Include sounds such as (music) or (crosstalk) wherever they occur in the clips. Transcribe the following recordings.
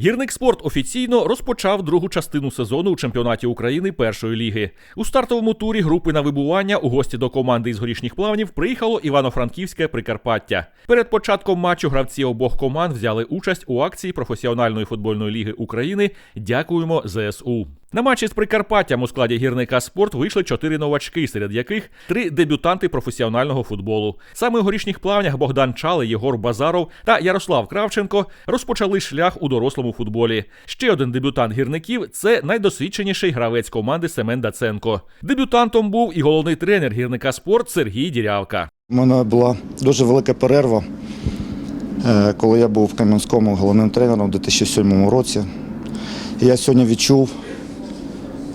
Гірник спорт офіційно розпочав другу частину сезону у чемпіонаті України першої ліги. У стартовому турі групи на вибування у гості до команди із горішніх плавнів приїхало Івано-Франківське Прикарпаття. Перед початком матчу гравці обох команд взяли участь у акції професіональної футбольної ліги України. Дякуємо ЗСУ. На матчі з Прикарпаттям у складі гірника спорт вийшли чотири новачки, серед яких три дебютанти професіонального футболу. Саме у горішніх плавнях Богдан Чали, Єгор Базаров та Ярослав Кравченко розпочали шлях у дорослому футболі. Ще один дебютант гірників це найдосвідченіший гравець команди Семен Даценко. Дебютантом був і головний тренер гірника спорт Сергій Дірявка. У мене була дуже велика перерва, е, коли я був в Кам'янському головним тренером у 2007 році. Я сьогодні відчув,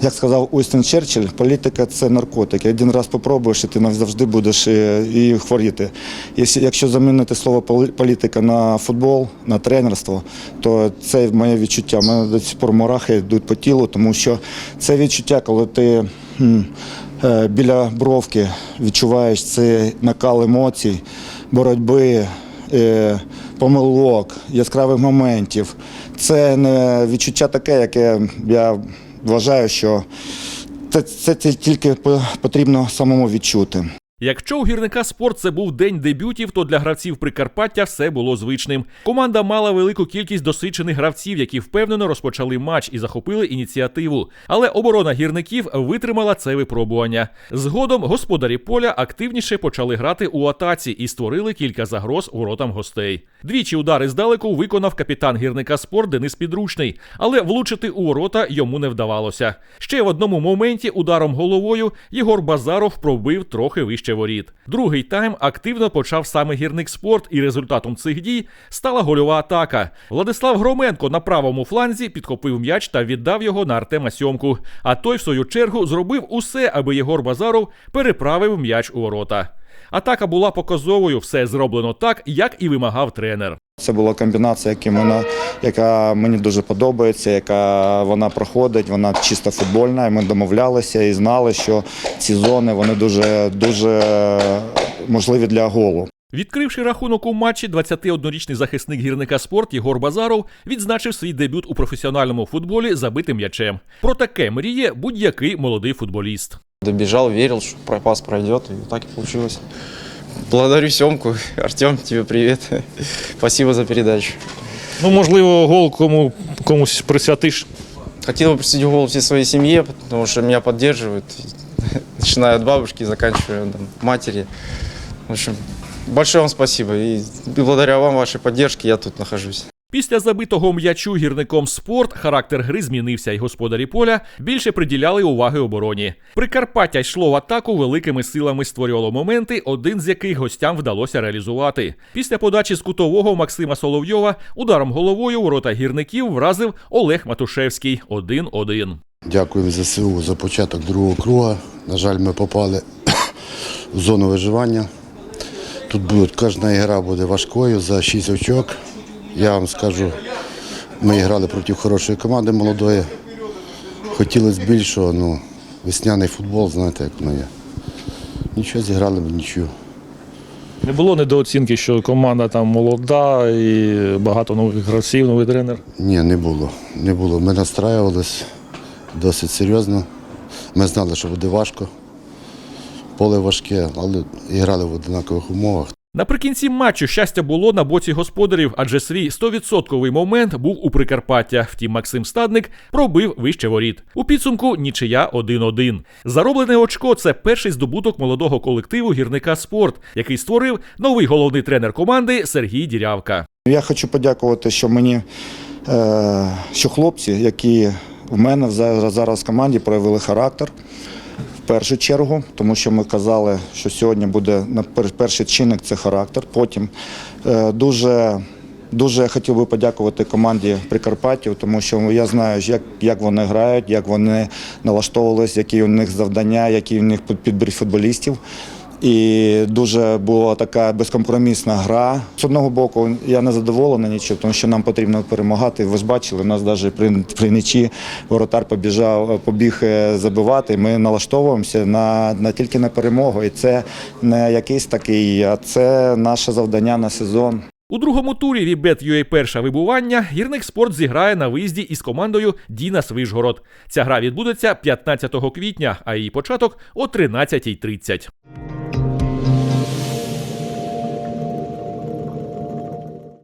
як сказав Уістон Черчилль, політика це наркотик. Один раз спробуєш, і ти завжди будеш е, і хворіти. Якщо- Якщо замінити слово політика на футбол, на тренерство, то це моє відчуття. У мене до сих пор мурахи йдуть по тілу, тому що це відчуття, коли ти е, біля бровки відчуваєш цей накал емоцій, боротьби, е, помилок, яскравих моментів. Це не відчуття таке, яке я вважаю, що це, це, це тільки по- потрібно самому відчути. Якщо у гірника спорт це був день дебютів, то для гравців Прикарпаття все було звичним. Команда мала велику кількість досвідчених гравців, які впевнено розпочали матч і захопили ініціативу. Але оборона гірників витримала це випробування. Згодом господарі поля активніше почали грати у атаці і створили кілька загроз воротам гостей. Двічі удари здалеку виконав капітан гірника спорт Денис Підручний, але влучити у ворота йому не вдавалося. Ще в одному моменті ударом головою Єгор Базаров пробив трохи вище воріт. Другий тайм активно почав саме гірник спорт, і результатом цих дій стала гольова атака. Владислав Громенко на правому фланзі підхопив м'яч та віддав його на Артема Сьомку. А той, в свою чергу, зробив усе, аби Єгор Базаров переправив м'яч у ворота. Атака була показовою, все зроблено так, як і вимагав тренер. Це була комбінація, яка, яка мені дуже подобається, яка вона проходить, вона чисто футбольна. І ми домовлялися і знали, що ці зони вони дуже, дуже можливі для голу. Відкривши рахунок у матчі, 21-річний захисник гірника спорт Єгор Базаров відзначив свій дебют у професіональному футболі забитим м'ячем. Про таке мріє будь-який молодий футболіст. Добежал, верил, что пропас пройдет, и так и получилось. Благодарю Семку. Артем, тебе привет. Спасибо за передачу. Ну, можливо, гол кому, комусь присвятиш. Хотел бы присудить гол всей своей семье, потому что меня поддерживают, начиная от бабушки, заканчивая там, матери. В общем, большое вам спасибо. И благодаря вам, вашей поддержке, я тут нахожусь. Після забитого м'ячу гірником спорт характер гри змінився, і господарі поля більше приділяли уваги обороні. Прикарпаття йшло в атаку великими силами, створювало моменти, один з яких гостям вдалося реалізувати. Після подачі з кутового Максима Соловйова ударом головою ворота гірників вразив Олег Матушевський 1-1. Дякую ЗСУ за початок другого круга. На жаль, ми попали (coughs) в зону виживання. Тут буде, кожна гра буде важкою за 6 очок. Я вам скажу, ми грали проти хорошої команди молодої. Хотілося більшого, ну, весняний футбол, знаєте, як воно є. Нічого зіграли б нічого. Не було недооцінки, що команда там молода і багато нових гравців, новий тренер. Ні, не було. Не було. Ми настраювалися досить серйозно. Ми знали, що буде важко. Поле важке, але і грали в однакових умовах. Наприкінці матчу щастя було на боці господарів, адже свій 100% момент був у Прикарпаття. Втім, Максим Стадник пробив вище воріт. У підсумку нічия 1-1. Зароблене очко це перший здобуток молодого колективу гірника спорт, який створив новий головний тренер команди Сергій Дірявка. Я хочу подякувати, що мені е, що хлопці, які в мене зараз, зараз в команді проявили характер. Першу чергу, тому що ми казали, що сьогодні буде перший чинник це характер. Потім е, дуже, дуже хотів би подякувати команді Прикарпаттів, тому що я знаю, як, як вони грають, як вони налаштовувалися, які у них завдання, які у них підбір футболістів. І дуже була така безкомпромісна гра. З одного боку, я не задоволений нічого, тому що нам потрібно перемагати. Ви ж бачили, у нас навіть при, при нічі воротар побіжав, побіг е, забивати. Ми налаштовуємося на, на тільки на перемогу. І це не якийсь такий, а це наше завдання на сезон. У другому турі Вібет UA перша вибування гірник спорт зіграє на виїзді із командою Діна Свижгород. Ця гра відбудеться 15 квітня, а її початок о 13.30.